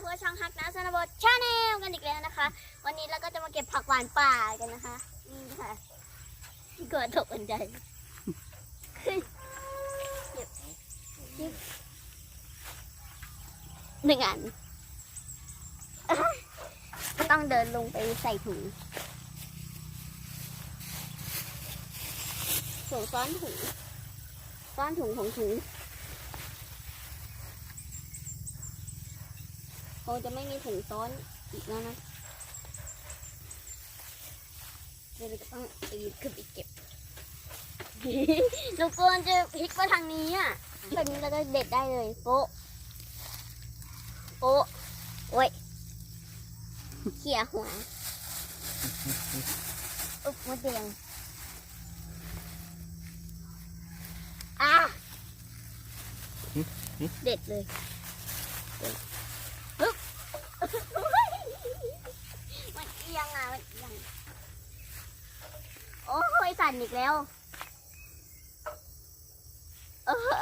เพวกบช่องฮักนะสนบทชาแนลกันอีกแล้วนะคะ วันนี้เราก็จะมาเก็บผักหวานป่ากันนะคะนี่ค่ะเกิดตกบันไดขึ้นเก็บจิ๊บหนึ่งอันก็ต้องเดินลงไปใส่ถุงส่งซ้อนถุงซ้อนถุงของถุง งจะไม่มีถุงซ้อนอีกแล้วนะเดี๋ยวเราจะต้องปีนขึ้นไปเก็บหนูกลัวจะพลิกมาทางนี้อะแบบนี้เราก็เด็ดได้เลย โป๊ะโป๊ะโอ้ยเขี่ยหัวอุ๊บมดแดงอะเด็ดเลย มันเอียงอะ มันเอียง โอ้ยสั่นอีกแล้วเออ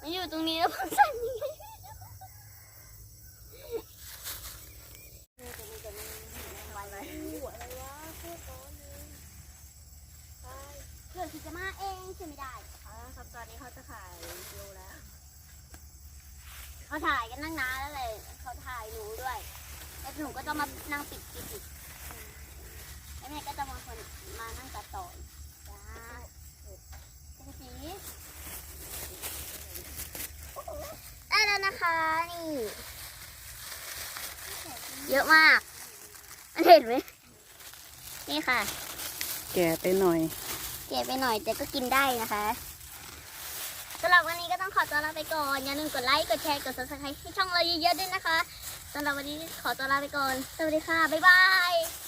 มันอยู่ตรงนี้แล้วมันสั่นอีกไหวไหมเพื่อที่จะมาเองใช่ไม่ได้ครับตอนนี้เขาจะขายโลแล้ว เขาถ่ายกันนั่งนานแล้วเลยเขาถ่ายหนูด้วย แล้วหนูก็จะมานั่งปิดคลิปอีกแล้วแม่ก็จะมาคนมานั่งตัดต่ออีกจ้าเป็นสีได้แล้วนะคะนี่ เยอะมากมันเห็นไหมนี่ค่ะ แก่ไปหน่อย เก็บไปหน่อยแต่ก็กินได้นะคะ สำหรับวันนี้ก็ต้องขอตัวลาไปก่อน อย่าลืมกดไลค์ กดแชร์ กด subscribe ให้ช่องเราเยอะๆด้วยนะคะสำหรับวันนี้ขอตัวลาไปก่อน สวัสดีค่ะ บ๊ายบาย